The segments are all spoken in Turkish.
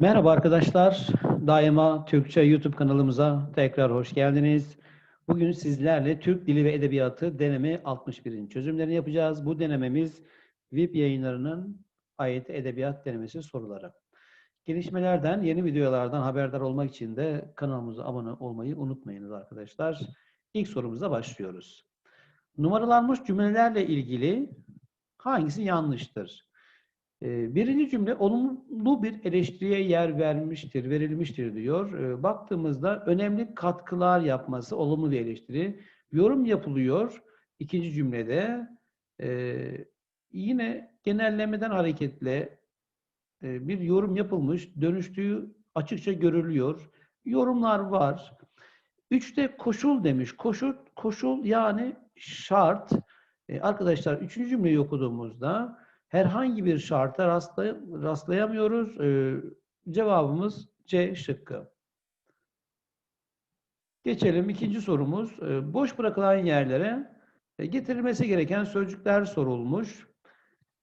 Merhaba arkadaşlar. Daima Türkçe YouTube kanalımıza tekrar hoş geldiniz. Bugün sizlerle Türk Dili ve Edebiyatı deneme 61'in çözümlerini yapacağız. Bu denememiz VIP yayınlarının ayet edebiyat denemesi soruları. Gelişmelerden, yeni videolardan haberdar olmak için de kanalımıza abone olmayı unutmayınız arkadaşlar. İlk sorumuza başlıyoruz. Numaralanmış cümlelerle ilgili hangisi yanlıştır? Ee, Birinci cümle olumlu bir eleştiriye yer vermiştir, verilmiştir diyor. Ee, Baktığımızda önemli katkılar yapması olumlu bir eleştiri. Yorum yapılıyor ikinci cümlede. Ee, Yine genellemeden hareketle e, bir yorum yapılmış, dönüştüğü açıkça görülüyor. Yorumlar var. Üçte koşul demiş. Koşul, koşul yani şart. Arkadaşlar üçüncü cümleyi okuduğumuzda herhangi bir şarta rastlay rastlayamıyoruz. Ee, cevabımız C şıkkı. Geçelim ikinci sorumuz. Ee, boş bırakılan yerlere e, getirilmesi gereken sözcükler sorulmuş.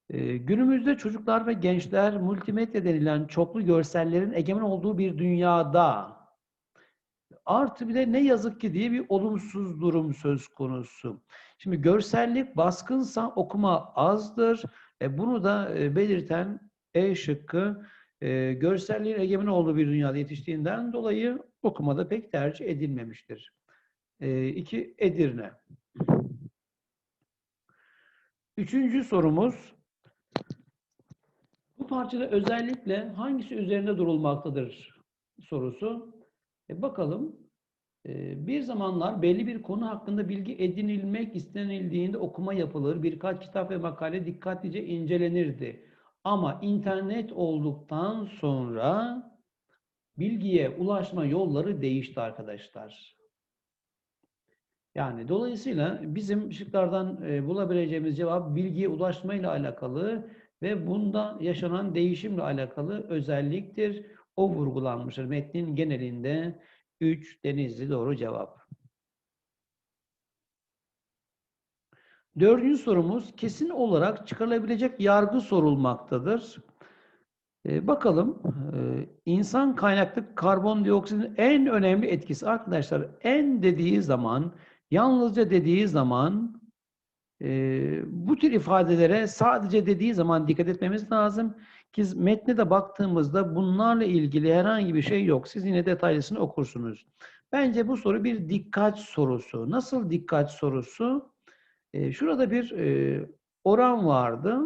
Ee, günümüzde çocuklar ve gençler multimedya denilen çoklu görsellerin egemen olduğu bir dünyada artı bir de ne yazık ki diye bir olumsuz durum söz konusu. Şimdi görsellik baskınsa okuma azdır. E, bunu da e, belirten E şıkkı e, görselliğin egemen olduğu bir dünyada yetiştiğinden dolayı okumada pek tercih edilmemiştir. E, iki Edirne. Üçüncü sorumuz. Bu parçada özellikle hangisi üzerinde durulmaktadır sorusu. E, bakalım. E, bir zamanlar belli bir konu hakkında bilgi edinilmek istenildiğinde okuma yapılır. Birkaç kitap ve makale dikkatlice incelenirdi. Ama internet olduktan sonra bilgiye ulaşma yolları değişti arkadaşlar. Yani dolayısıyla bizim şıklardan e, bulabileceğimiz cevap bilgiye ulaşmayla alakalı ve bunda yaşanan değişimle alakalı özelliktir. O vurgulanmıştır. Metnin genelinde 3 Denizli doğru cevap. Dördüncü sorumuz kesin olarak çıkarılabilecek yargı sorulmaktadır. Ee, bakalım ee, insan kaynaklı karbondioksitin en önemli etkisi arkadaşlar en dediği zaman yalnızca dediği zaman e, bu tür ifadelere sadece dediği zaman dikkat etmemiz lazım. Ki metne de baktığımızda bunlarla ilgili herhangi bir şey yok. Siz yine detaylısını okursunuz. Bence bu soru bir dikkat sorusu. Nasıl dikkat sorusu? E, şurada bir e, oran vardı.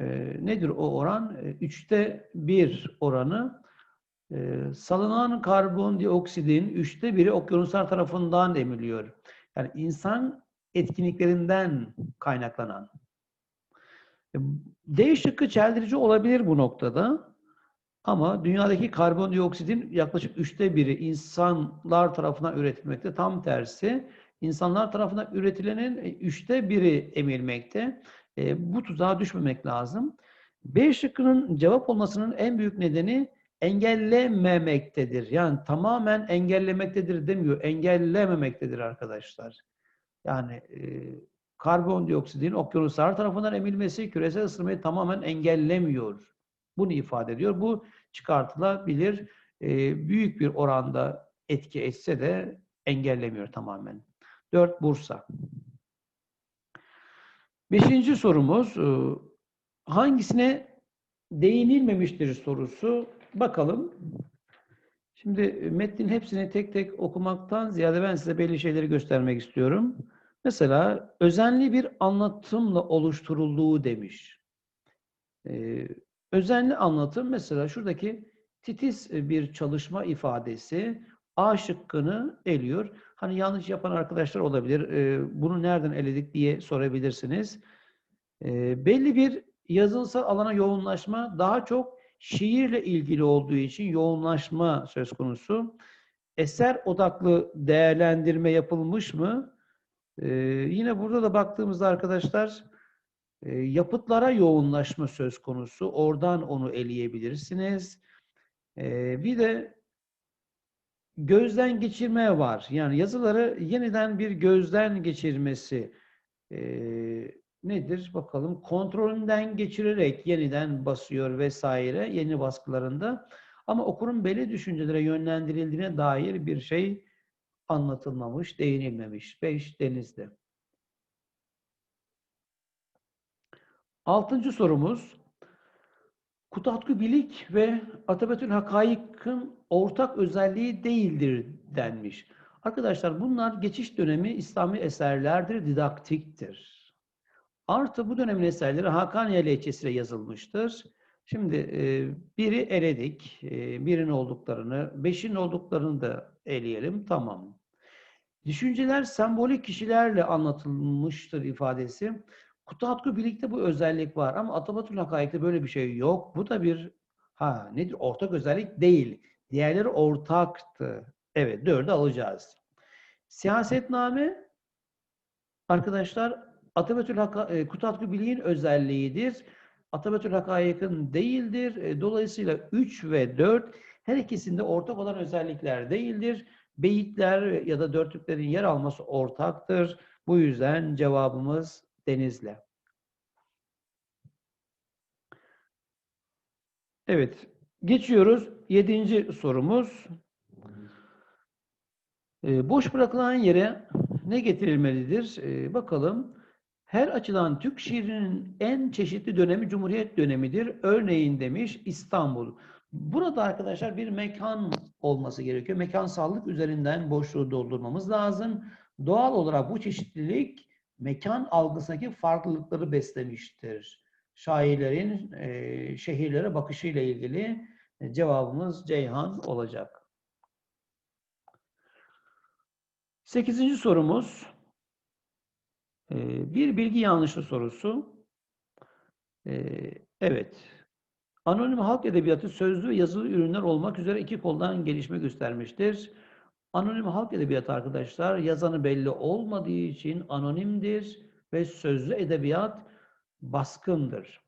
E, nedir o oran? E, üçte bir oranı. E, salınan karbondioksidin üçte biri okyanuslar tarafından emiliyor. Yani insan etkinliklerinden kaynaklanan. D şıkkı çeldirici olabilir bu noktada. Ama dünyadaki karbondioksitin yaklaşık üçte biri insanlar tarafından üretilmekte. Tam tersi insanlar tarafından üretilenin üçte biri emilmekte. E, bu tuzağa düşmemek lazım. B şıkkının cevap olmasının en büyük nedeni engellememektedir. Yani tamamen engellemektedir demiyor. Engellememektedir arkadaşlar. Yani e, karbondioksitin okyanuslar tarafından emilmesi küresel ısınmayı tamamen engellemiyor. Bunu ifade ediyor. Bu çıkartılabilir. E, büyük bir oranda etki etse de engellemiyor tamamen. 4 Bursa. Beşinci sorumuz e, hangisine değinilmemiştir sorusu. Bakalım. Şimdi metnin hepsini tek tek okumaktan ziyade ben size belli şeyleri göstermek istiyorum. Mesela özenli bir anlatımla oluşturulduğu demiş. Ee, özenli anlatım mesela şuradaki titiz bir çalışma ifadesi A şıkkını eliyor. Hani yanlış yapan arkadaşlar olabilir. Ee, bunu nereden eledik diye sorabilirsiniz. Ee, belli bir yazılsal alana yoğunlaşma daha çok şiirle ilgili olduğu için yoğunlaşma söz konusu. Eser odaklı değerlendirme yapılmış mı? Ee, yine burada da baktığımızda arkadaşlar e, yapıtlara yoğunlaşma söz konusu. Oradan onu eleyebilirsiniz. Ee, bir de gözden geçirme var. Yani yazıları yeniden bir gözden geçirmesi. Ee, nedir? Bakalım kontrolünden geçirerek yeniden basıyor vesaire yeni baskılarında. Ama okurun belli düşüncelere yönlendirildiğine dair bir şey anlatılmamış, değinilmemiş. 5 Denizli. Altıncı sorumuz. Kutatku Bilik ve Atabetül Hakaik'ın ortak özelliği değildir denmiş. Arkadaşlar bunlar geçiş dönemi İslami eserlerdir, didaktiktir. Artı bu dönemin eserleri Hakaniye lehçesiyle yazılmıştır. Şimdi biri eledik, birin olduklarını, beşin olduklarını da eleyelim, tamam. Düşünceler sembolik kişilerle anlatılmıştır ifadesi. Kutatku birlikte bu özellik var ama Atabatül Hakaik'te böyle bir şey yok. Bu da bir ha nedir? Ortak özellik değil. Diğerleri ortaktı. Evet, dördü alacağız. Siyasetname arkadaşlar Atabetül Haka, e, Kutatku Bilik'in özelliğidir. Atabetül Hakaik'in değildir. E, Dolayısıyla 3 ve 4 her ikisinde ortak olan özellikler değildir. Beyitler ya da dörtlüklerin yer alması ortaktır. Bu yüzden cevabımız Denizli. Evet, geçiyoruz. Yedinci sorumuz. Ee, boş bırakılan yere ne getirilmelidir? Ee, bakalım. Her açıdan Türk şiirinin en çeşitli dönemi Cumhuriyet dönemidir. Örneğin demiş İstanbul. Burada arkadaşlar bir mekan olması gerekiyor. Mekansallık üzerinden boşluğu doldurmamız lazım. Doğal olarak bu çeşitlilik mekan algısındaki farklılıkları beslemiştir. Şairlerin e, şehirlere bakışıyla ilgili e, cevabımız Ceyhan olacak. Sekizinci sorumuz e, bir bilgi yanlışlı sorusu. E, evet. Anonim halk edebiyatı sözlü ve yazılı ürünler olmak üzere iki koldan gelişme göstermiştir. Anonim halk edebiyatı arkadaşlar yazanı belli olmadığı için anonimdir ve sözlü edebiyat baskındır.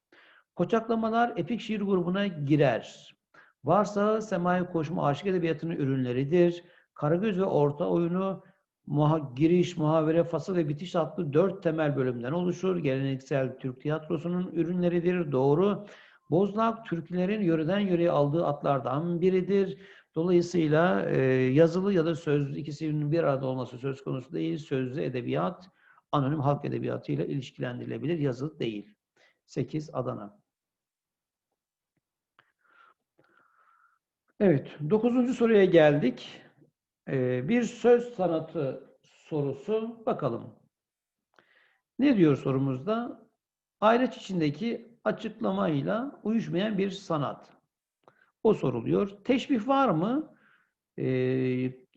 Koçaklamalar epik şiir grubuna girer. Varsa semai koşma aşık edebiyatının ürünleridir. Karagöz ve orta oyunu muha giriş, muhavere, fasıl ve bitiş adlı dört temel bölümden oluşur. Geleneksel Türk tiyatrosunun ürünleridir. Doğru. Bozlak Türklerin yöreden yöreye aldığı atlardan biridir. Dolayısıyla e, yazılı ya da sözlü ikisinin bir arada olması söz konusu değil. Sözlü edebiyat anonim halk edebiyatı ile ilişkilendirilebilir. Yazılı değil. 8 Adana. Evet, dokuzuncu soruya geldik. Ee, bir söz sanatı sorusu. Bakalım. Ne diyor sorumuzda? Ayraç içindeki açıklamayla uyuşmayan bir sanat. O soruluyor. Teşbih var mı? Ee,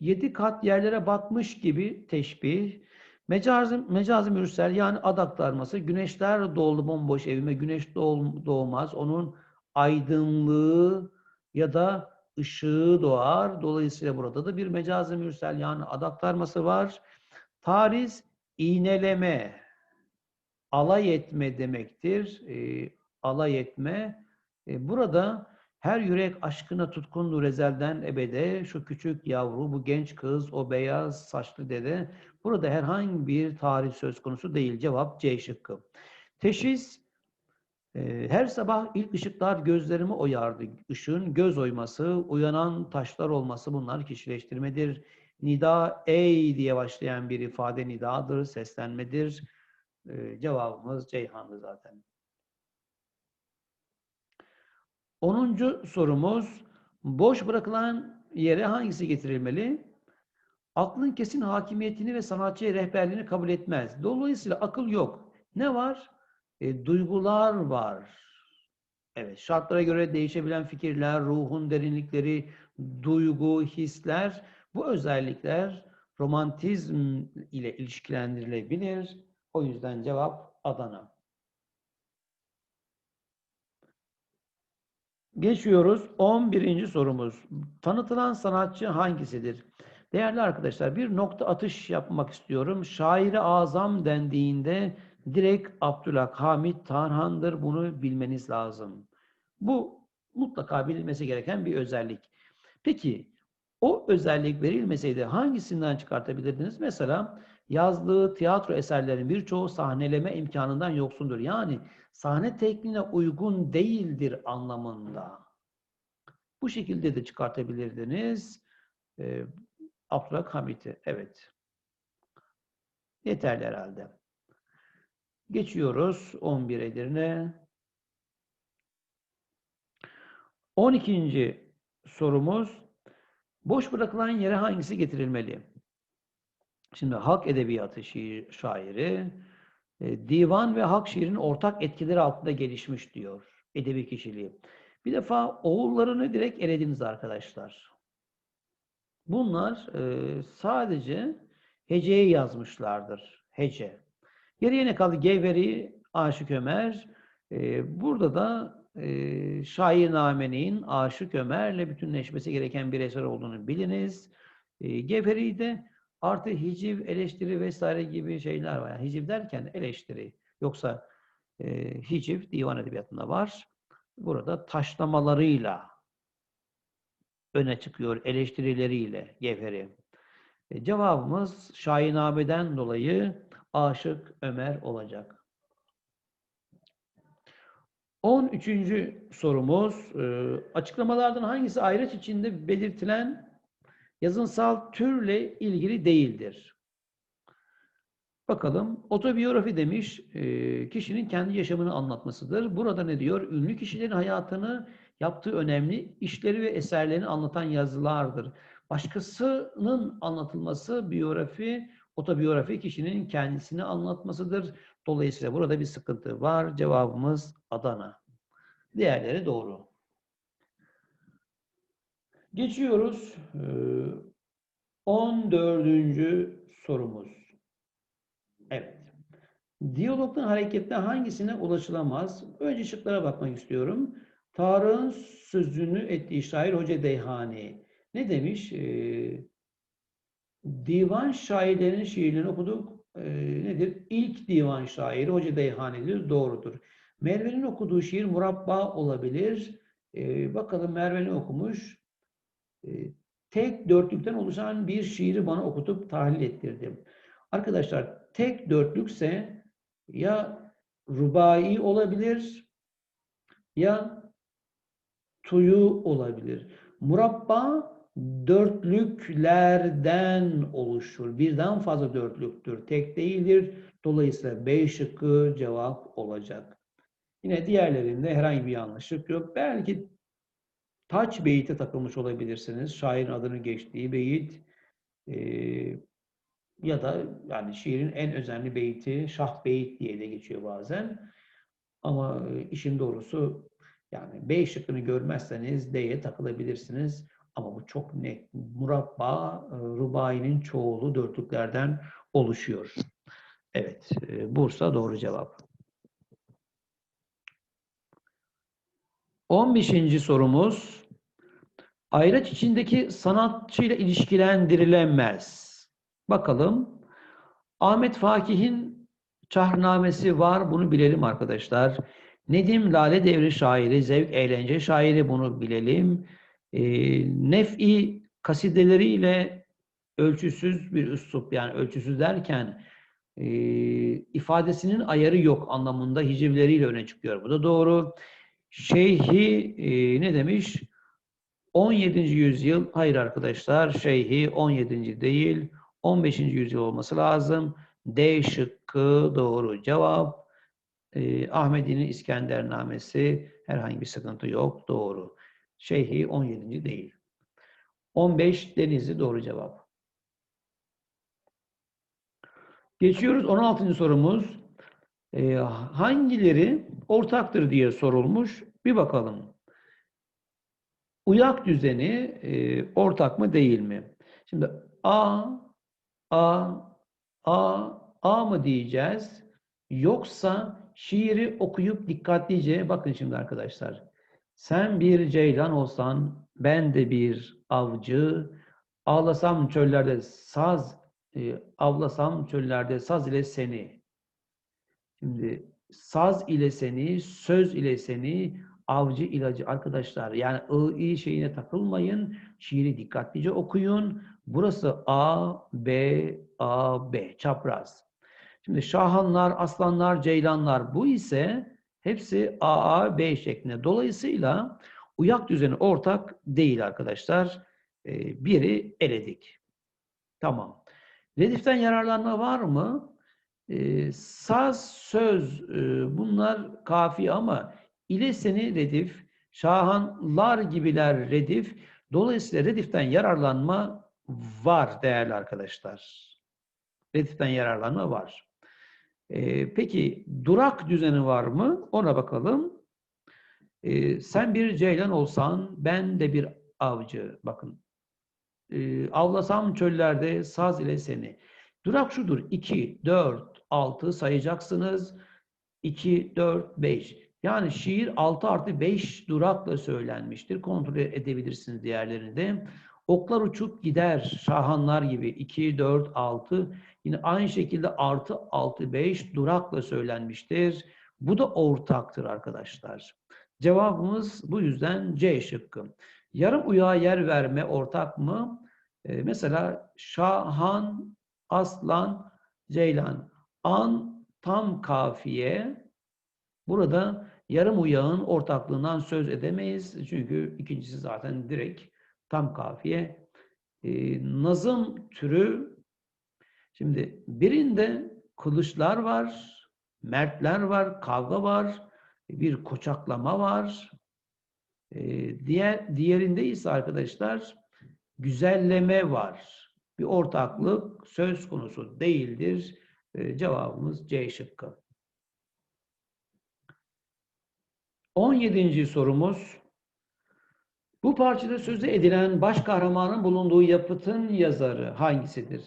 yedi kat yerlere batmış gibi teşbih. Mecazi, mecazi mürsel yani ad aktarması. Güneşler doğdu bomboş evime. Güneş doğmaz. Onun aydınlığı ya da ışığı doğar. Dolayısıyla burada da bir mecazi mürsel yani ad aktarması var. Tariz iğneleme, alay etme demektir. E, alay etme. E, burada her yürek aşkına tutkundur ezelden ebede. Şu küçük yavru, bu genç kız, o beyaz saçlı dede. Burada herhangi bir tarih söz konusu değil. Cevap C şıkkı. Teşhis, e, her sabah ilk ışıklar gözlerimi oyardı. Işığın göz oyması, uyanan taşlar olması bunlar kişileştirmedir. Nida ey diye başlayan bir ifade nidadır, seslenmedir. E, cevabımız Ceyhan'dı zaten. Onuncu sorumuz, boş bırakılan yere hangisi getirilmeli? Aklın kesin hakimiyetini ve sanatçıya rehberliğini kabul etmez. Dolayısıyla akıl yok. Ne var? E, duygular var. Evet, şartlara göre değişebilen fikirler, ruhun derinlikleri, duygu, hisler, bu özellikler romantizm ile ilişkilendirilebilir. O yüzden cevap Adana. Geçiyoruz 11. sorumuz. Tanıtılan sanatçı hangisidir? Değerli arkadaşlar bir nokta atış yapmak istiyorum. Şairi azam dendiğinde direkt Abdülhamit Tarhan'dır. Bunu bilmeniz lazım. Bu mutlaka bilinmesi gereken bir özellik. Peki o özellik verilmeseydi hangisinden çıkartabilirdiniz? Mesela Yazdığı tiyatro eserlerin birçoğu sahneleme imkanından yoksundur. Yani sahne tekniğine uygun değildir anlamında. Bu şekilde de çıkartabilirdiniz. Ee, Abdülhamit'i. Evet. Yeterli herhalde. Geçiyoruz 11 Edirne. 12. sorumuz boş bırakılan yere hangisi getirilmeli? Şimdi halk edebiyatı şiir, şairi e, divan ve halk şiirinin ortak etkileri altında gelişmiş diyor edebi kişiliği. Bir defa oğullarını direkt elediniz arkadaşlar. Bunlar e, sadece heceyi yazmışlardır. Hece. Geriye ne kaldı? Gevheri, Aşık Ömer. E, burada da e, Şairnamene'nin Aşık Ömer'le bütünleşmesi gereken bir eser olduğunu biliniz. E, Gevheri'de artı hiciv, eleştiri vesaire gibi şeyler var. Yani hiciv derken eleştiri. Yoksa e, hiciv divan edebiyatında var. Burada taşlamalarıyla öne çıkıyor, eleştirileriyle Gevheri. E, cevabımız Şahinname'den dolayı Aşık Ömer olacak. 13. sorumuz, e, açıklamalardan hangisi ayraç içinde belirtilen yazınsal türle ilgili değildir? Bakalım, otobiyografi demiş, e, kişinin kendi yaşamını anlatmasıdır. Burada ne diyor? Ünlü kişilerin hayatını, yaptığı önemli işleri ve eserlerini anlatan yazılardır. Başkasının anlatılması biyografi, otobiyografi kişinin kendisini anlatmasıdır. Dolayısıyla burada bir sıkıntı var. Cevabımız Adana. Diğerleri doğru. Geçiyoruz. 14. sorumuz. Evet. Diyalogdan hareketle hangisine ulaşılamaz? Önce şıklara bakmak istiyorum. Tarık'ın sözünü ettiği şair Hoca Deyhani. Ne demiş? Ee, divan şairlerinin şiirlerini okuduk e, nedir? İlk divan şairi Hoca Deyhani'dir. Doğrudur. Merve'nin okuduğu şiir murabba olabilir. E, bakalım Merve ne okumuş? E, tek dörtlükten oluşan bir şiiri bana okutup tahlil ettirdim. Arkadaşlar tek dörtlükse ya rubai olabilir ya tuyu olabilir. Murabba dörtlüklerden oluşur. Birden fazla dörtlüktür. Tek değildir. Dolayısıyla B şıkkı cevap olacak. Yine diğerlerinde herhangi bir yanlışlık yok. Belki taç beyite takılmış olabilirsiniz. Şairin adını geçtiği beyit e, ya da yani şiirin en özenli beyti şah beyit diye de geçiyor bazen. Ama işin doğrusu yani B şıkkını görmezseniz D'ye takılabilirsiniz. Ama bu çok net. Murabba, e, rubainin çoğulu dörtlüklerden oluşuyor. Evet, e, Bursa doğru cevap. 15. sorumuz. Ayraç içindeki sanatçıyla ilişkilendirilemez. Bakalım. Ahmet Fakih'in Çahrnamesi var. Bunu bilelim arkadaşlar. Nedim Lale Devri şairi, zevk eğlence şairi bunu bilelim e, nef'i kasideleriyle ölçüsüz bir üslup yani ölçüsüz derken e, ifadesinin ayarı yok anlamında hicivleriyle öne çıkıyor. Bu da doğru. Şeyhi e, ne demiş? 17. yüzyıl, hayır arkadaşlar, Şeyhi 17. değil, 15. yüzyıl olması lazım. D şıkkı doğru cevap. E, Ahmedi'nin İskendernamesi herhangi bir sıkıntı yok, doğru. Şeyhi 17. değil. 15 Denizli doğru cevap. Geçiyoruz 16. sorumuz. E, hangileri ortaktır diye sorulmuş. Bir bakalım. Uyak düzeni e, ortak mı değil mi? Şimdi A, A, A, A mı diyeceğiz? Yoksa şiiri okuyup dikkatlice bakın şimdi arkadaşlar. Sen bir ceylan olsan, ben de bir avcı, ağlasam çöllerde saz, e, avlasam çöllerde saz ile seni. Şimdi saz ile seni, söz ile seni, avcı ilacı arkadaşlar. Yani ı, i şeyine takılmayın. Şiiri dikkatlice okuyun. Burası A, B, A, B. Çapraz. Şimdi şahanlar, aslanlar, ceylanlar bu ise hepsi A, A, B şeklinde. Dolayısıyla uyak düzeni ortak değil arkadaşlar. Ee, biri eledik. Tamam. Rediften yararlanma var mı? Ee, saz, söz e, bunlar kafi ama ile seni redif, şahanlar gibiler redif. Dolayısıyla rediften yararlanma var değerli arkadaşlar. Rediften yararlanma var. Ee, peki durak düzeni var mı? Ona bakalım. Ee, sen bir ceylan olsan ben de bir avcı. Bakın. Ee, avlasam çöllerde saz ile seni. Durak şudur. 2, 4, 6 sayacaksınız. 2, 4, 5. Yani şiir 6 artı 5 durakla söylenmiştir. Kontrol edebilirsiniz diğerlerini de. Oklar uçup gider şahanlar gibi 2, 4, 6. Yine aynı şekilde artı 6, 5 durakla söylenmiştir. Bu da ortaktır arkadaşlar. Cevabımız bu yüzden C şıkkı. Yarım uyağa yer verme ortak mı? Ee, mesela şahan, aslan, ceylan. An tam kafiye. Burada yarım uyağın ortaklığından söz edemeyiz. Çünkü ikincisi zaten direkt tam kafiye. Ee, nazım türü şimdi birinde kılıçlar var, mertler var, kavga var, bir koçaklama var. Ee, diğer diğerinde ise arkadaşlar güzelleme var. Bir ortaklık söz konusu değildir. Ee, cevabımız C şıkkı. 17. sorumuz. Bu parçada sözü edilen baş kahramanın bulunduğu yapıtın yazarı hangisidir?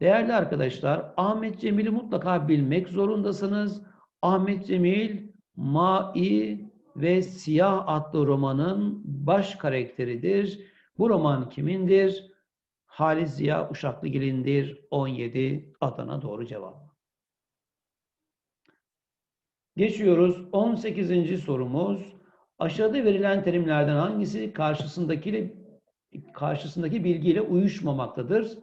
Değerli arkadaşlar, Ahmet Cemil'i mutlaka bilmek zorundasınız. Ahmet Cemil, Mai ve Siyah adlı romanın baş karakteridir. Bu roman kimindir? Halis Ziya Uşaklıgil'indir. 17 Adana doğru cevap. Geçiyoruz. 18. sorumuz. Aşağıda verilen terimlerden hangisi karşısındaki karşısındaki bilgiyle uyuşmamaktadır?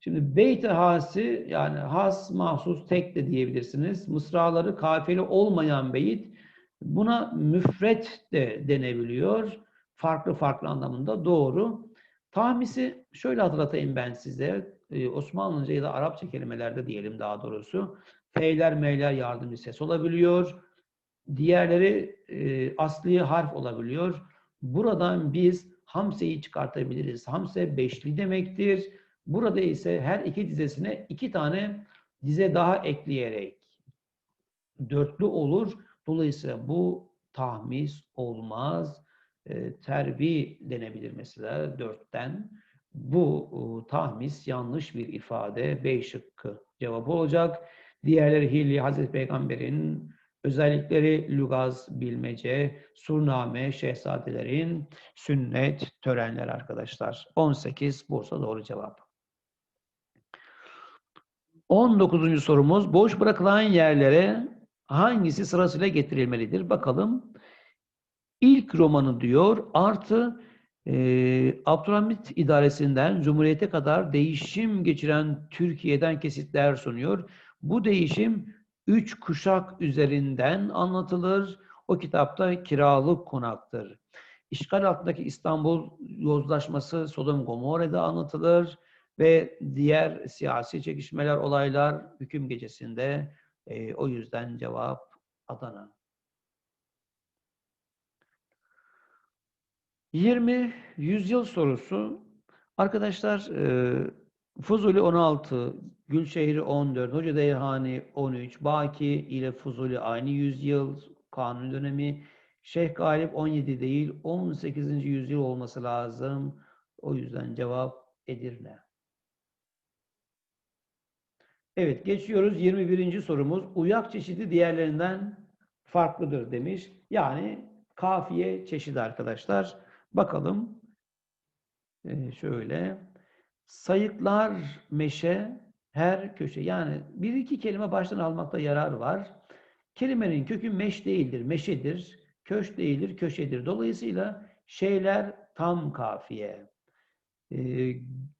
Şimdi beyt hası yani has, mahsus, tek de diyebilirsiniz. Mısraları kafiyeli olmayan beyit buna müfret de denebiliyor. Farklı farklı anlamında doğru. Tahmisi şöyle hatırlatayım ben size. Ee, Osmanlıca ya da Arapça kelimelerde diyelim daha doğrusu. F'ler, M'ler yardımcı ses olabiliyor. Diğerleri e, asli harf olabiliyor. Buradan biz hamseyi çıkartabiliriz. Hamse beşli demektir. Burada ise her iki dizesine iki tane dize daha ekleyerek dörtlü olur. Dolayısıyla bu tahmis olmaz. E, terbi denebilir mesela dörtten. Bu tahmis yanlış bir ifade. B şıkkı cevabı olacak. Diğerleri Hilli, Hazreti Peygamber'in özellikleri lügaz, bilmece, surname, şehzadelerin sünnet, törenler arkadaşlar. 18 Bursa doğru cevap. 19. sorumuz boş bırakılan yerlere hangisi sırasıyla getirilmelidir? Bakalım. İlk romanı diyor artı e, Abdülhamit idaresinden Cumhuriyete kadar değişim geçiren Türkiye'den kesitler sunuyor. Bu değişim üç kuşak üzerinden anlatılır. O kitapta kiralık konaktır. İşgal altındaki İstanbul yozlaşması Sodom Gomorre'de anlatılır ve diğer siyasi çekişmeler, olaylar hüküm gecesinde. E, o yüzden cevap Adana. 20 yüzyıl sorusu. Arkadaşlar e, Fuzuli 16, Gülşehir 14, Hoca Deyhani 13, Baki ile Fuzuli aynı yüzyıl, kanun dönemi. Şeyh Galip 17 değil, 18. yüzyıl olması lazım. O yüzden cevap Edirne. Evet, geçiyoruz 21. sorumuz. Uyak çeşidi diğerlerinden farklıdır demiş. Yani kafiye çeşidi arkadaşlar. Bakalım. Ee, şöyle. Sayıklar meşe her köşe. Yani bir iki kelime baştan almakta yarar var. Kelimenin kökü meş değildir, meşedir. köş değildir, köşedir. Dolayısıyla şeyler tam kafiye. Ee,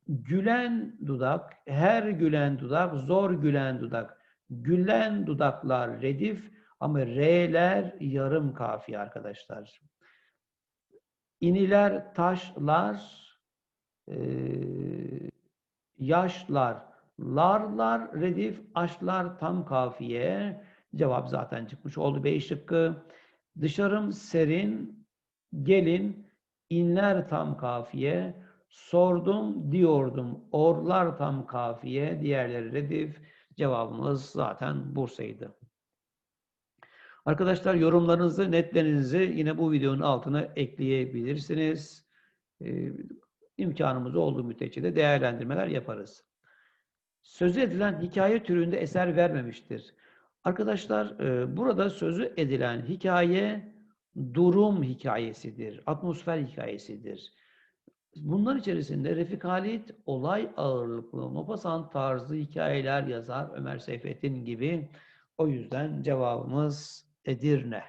gülen dudak, her gülen dudak, zor gülen dudak. Gülen dudaklar redif ama R'ler yarım kafiye arkadaşlar. İniler taşlar, e, yaşlar, larlar redif, aşlar tam kafiye. Cevap zaten çıkmış oldu B şıkkı. Dışarım serin, gelin, inler tam kafiye. Sordum diyordum, orlar tam kafiye, diğerleri redif. Cevabımız zaten Bursa'ydı. Arkadaşlar yorumlarınızı, netlerinizi yine bu videonun altına ekleyebilirsiniz. Ee, imkanımız olduğu müddetçe de değerlendirmeler yaparız. Sözü edilen hikaye türünde eser vermemiştir. Arkadaşlar e, burada sözü edilen hikaye durum hikayesidir, atmosfer hikayesidir. Bunlar içerisinde Refik Halit olay ağırlıklı, Maupassant tarzı hikayeler yazar Ömer Seyfettin gibi. O yüzden cevabımız Edirne.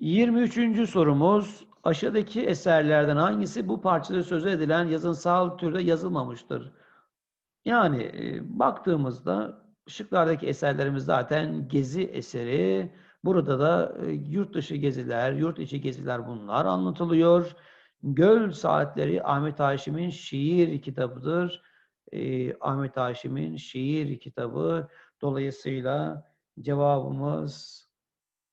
23. sorumuz aşağıdaki eserlerden hangisi bu parçada sözü edilen yazınsal türde yazılmamıştır? Yani e, baktığımızda şıklardaki eserlerimiz zaten gezi eseri. Burada da e, yurt dışı geziler, yurt içi geziler bunlar anlatılıyor. Göl Saatleri Ahmet Haşim'in şiir kitabıdır. E, Ahmet Haşim'in şiir kitabı. Dolayısıyla cevabımız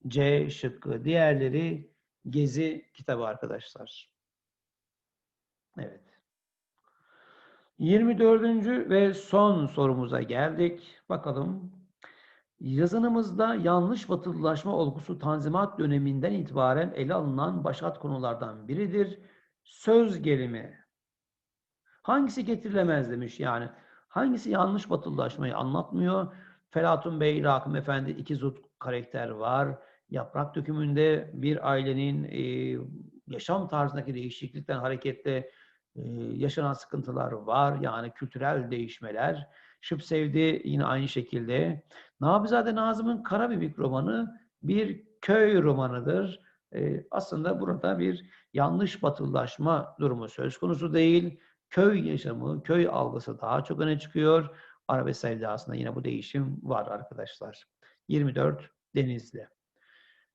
C şıkkı. Diğerleri gezi kitabı arkadaşlar. Evet. 24. ve son sorumuza geldik. Bakalım. Yazınımızda yanlış batılılaşma olgusu Tanzimat döneminden itibaren ele alınan başat konulardan biridir. Söz gelimi. Hangisi getirilemez demiş yani. Hangisi yanlış batılılaşmayı anlatmıyor? Felatun Bey, Rakım Efendi iki zıt karakter var. Yaprak dökümünde bir ailenin e, yaşam tarzındaki değişiklikten hareketle e, yaşanan sıkıntılar var. Yani kültürel değişmeler. Şıp Sevdi yine aynı şekilde. Nabizade Nazım'ın Karabibik romanı bir köy romanıdır. E, aslında burada bir yanlış batılılaşma durumu söz konusu değil. Köy yaşamı, köy algısı daha çok öne çıkıyor. Arabesk sevdasında yine bu değişim var arkadaşlar. 24 Denizli.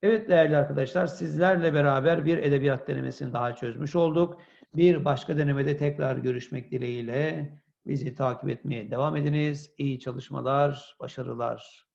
Evet değerli arkadaşlar sizlerle beraber bir edebiyat denemesini daha çözmüş olduk. Bir başka denemede tekrar görüşmek dileğiyle bizi takip etmeye devam ediniz. İyi çalışmalar, başarılar.